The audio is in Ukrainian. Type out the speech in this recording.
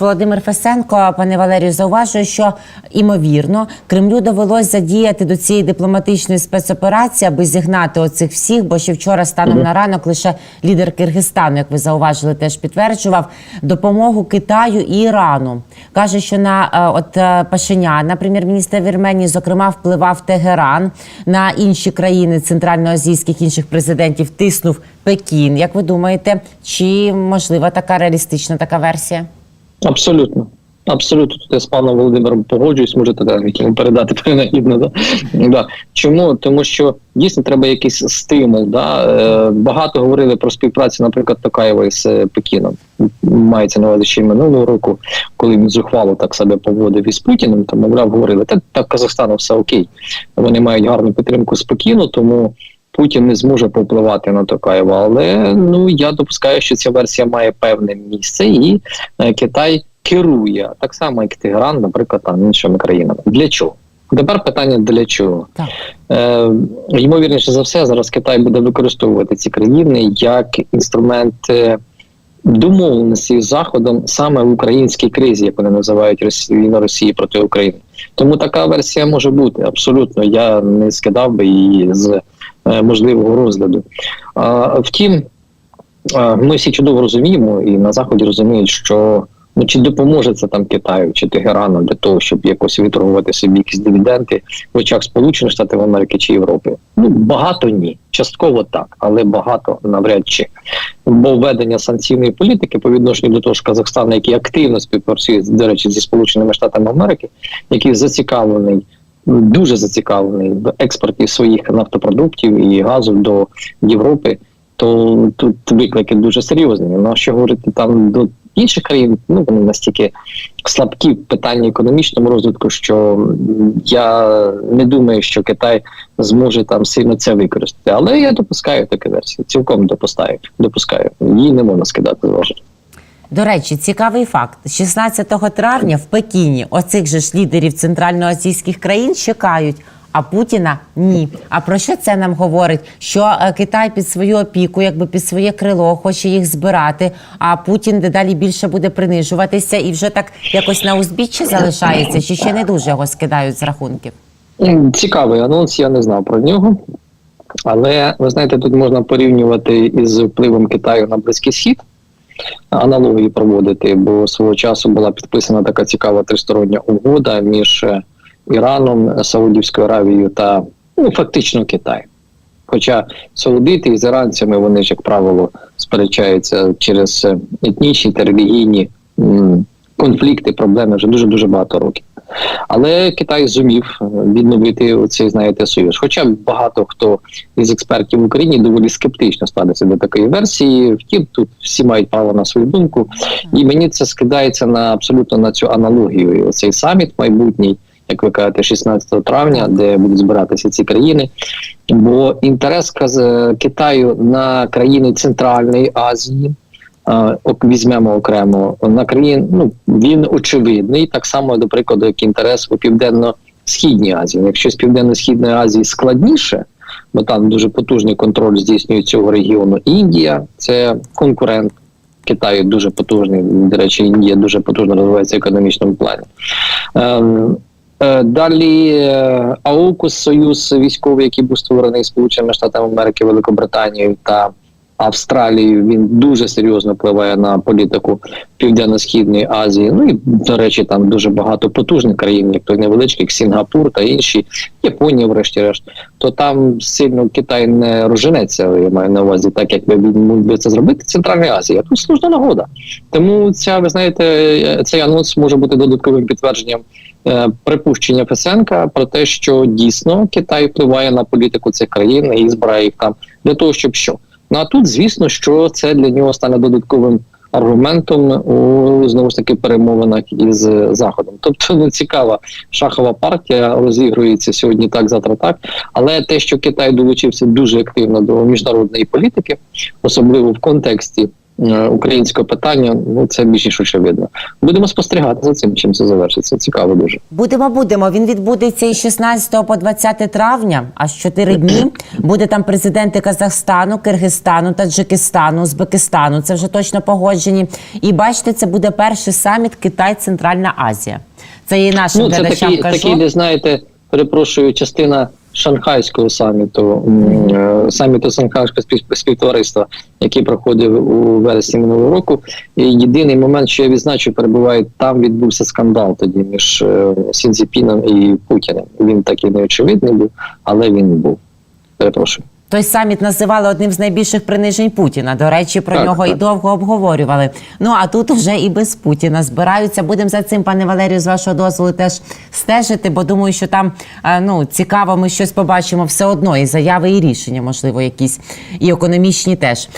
Володимир Фесенко, пане Валерію, зауважує, що імовірно Кремлю довелось задіяти до цієї дипломатичної спецоперації, аби зігнати оцих всіх. Бо ще вчора станом на ранок лише лідер Киргизстану, як ви зауважили, теж підтверджував допомогу Китаю і Ірану. каже, що на е, от е, Пашиняна, прем'єр-міністр Вірменії, зокрема, впливав Тегеран на інші країни центральноазійських інших президентів, тиснув Пекін. Як ви думаєте, чи можлива така реалістична така версія? Абсолютно. Абсолютно тут я з паном Володимиром погоджуюсь, можете так передати принагідно. Да? Да. Чому? Тому що дійсно треба якийсь стимул. Да? Е, багато говорили про співпрацю, наприклад, Токаєва з е, Пекіном. Мається на увазі ще й минулого року, коли він зухвало так себе поводив із Путіним, то мовляв, говорили, та Казахстану все окей. Вони мають гарну підтримку з Пекіну, тому. Путін не зможе повпливати на Токаєва, але ну я допускаю, що ця версія має певне місце, і е, Китай керує так само, як Тегеран, наприклад, там іншими країнами. Для чого? Тепер питання для чого? Так. Е, ймовірніше за все, зараз Китай буде використовувати ці країни як інструмент е, домовленості з Заходом саме в українській кризі, як вони називають війну Росії проти України. Тому така версія може бути абсолютно. Я не скидав би її з можливого розгляду. Втім, е, ми всі чудово розуміємо, і на заході розуміють, що ну чи допоможе це там Китаю чи Тегерану для того, щоб якось виторгувати собі якісь дивіденди в очах Сполучених Штатів Америки чи Європи. Ну багато ні, частково так, але багато навряд чи. Бо введення санкційної політики по відношенню до того ж Казахстану, який активно співпрацює до речі зі Сполученими Штатами Америки, який зацікавлений. Дуже зацікавлений в експорті своїх нафтопродуктів і газу до Європи, то тут виклики дуже серйозні. Ну а що говорити там до інших країн, ну вони настільки слабкі в питанні економічному розвитку, що я не думаю, що Китай зможе там сильно це використати. Але я допускаю таку версію. Цілком допускаю. Допускаю. Її не можна скидати зважити. До речі, цікавий факт: 16 травня в Пекіні оцих же ж лідерів центральноазійських країн чекають. А Путіна ні. А про що це нам говорить? Що е, Китай під свою опіку, якби під своє крило, хоче їх збирати, а Путін дедалі більше буде принижуватися і вже так якось на узбіччі залишається, чи ще не дуже його скидають з рахунків? Цікавий анонс, я не знав про нього. Але ви знаєте, тут можна порівнювати із впливом Китаю на Близький Схід, аналогії проводити, бо свого часу була підписана така цікава тристороння угода між е, Іраном, Саудівською Аравією та ну, фактично Китаєм. Хоча саудити із іранцями вони ж, як правило, сперечаються через е, етнічні та релігійні конфлікти, проблеми вже дуже дуже багато років. Але Китай зумів е, відновити цей, знаєте, союз. Хоча багато хто із експертів в Україні доволі скептично ставиться до такої версії. Втім, тут всі мають право на свою думку, і мені це скидається на абсолютно на цю аналогію. І Оцей саміт майбутній, як ви кажете, 16 травня, де будуть збиратися ці країни. Бо інтерес Китаю на країни Центральної Азії. Візьмемо окремо на країн, ну він очевидний, так само, до прикладу, як інтерес у південно-східній Азії. Якщо з південно-східної Азії складніше, бо там дуже потужний контроль здійснює цього регіону. Індія це конкурент Китаю, дуже потужний. До речі, Індія дуже потужно розвивається в економічному плані. Ем, е, Далі е, АУКУС, союз військовий, який був створений Сполученими Штатами Америки, Великобританією та Австралією, він дуже серйозно впливає на політику Південно-Східної Азії. Ну і до речі, там дуже багато потужних країн, як той невеличкий, як Сінгапур та інші, Японія, врешті-решт. То там сильно Китай не розженеться. Я маю на увазі, так як би міг це зробити. Центральна Азія. Тут слушна нагода. Тому ця ви знаєте, цей анонс може бути додатковим підтвердженням е, припущення Фесенка про те, що дійсно Китай впливає на політику цих країн і збирає їх там для того, щоб що. Ну а тут, звісно, що це для нього стане додатковим аргументом у знову ж таки перемовинах із заходом. Тобто ну, цікава шахова партія розігрується сьогодні так, завтра так. Але те, що Китай долучився дуже активно до міжнародної політики, особливо в контексті українського питання, ну це більш ніж очевидно. Будемо спостерігати за цим, чим це завершиться. Цікаво дуже. Будемо, будемо. Він відбудеться із 16 по 20 травня, аж 4 дні. Буде там президенти Казахстану, Киргизстану, Таджикистану, Узбекистану. Це вже точно погоджені. І бачите, це буде перший саміт Китай Центральна Азія. Це і нашим Ну, це глядачам такий, кажу. такий, де знаєте, перепрошую, частина шанхайського саміту, е, саміту Шанхайського спів- співтовариства, який проходив у вересні минулого року. І єдиний момент, що я відзначу, перебуває там, відбувся скандал тоді між е, Сінзіпіном і Путіним. Він такий неочевидний був, але він був. Перепрошую. Той саміт називали одним з найбільших принижень Путіна. До речі, про Так, нього і довго обговорювали. Ну а тут вже і без Путіна збираються. Будемо за цим, пане Валерію, з вашого дозволу теж стежити, бо думаю, що там е, ну цікаво, ми щось побачимо все одно. І заяви, і рішення, можливо, якісь і економічні теж.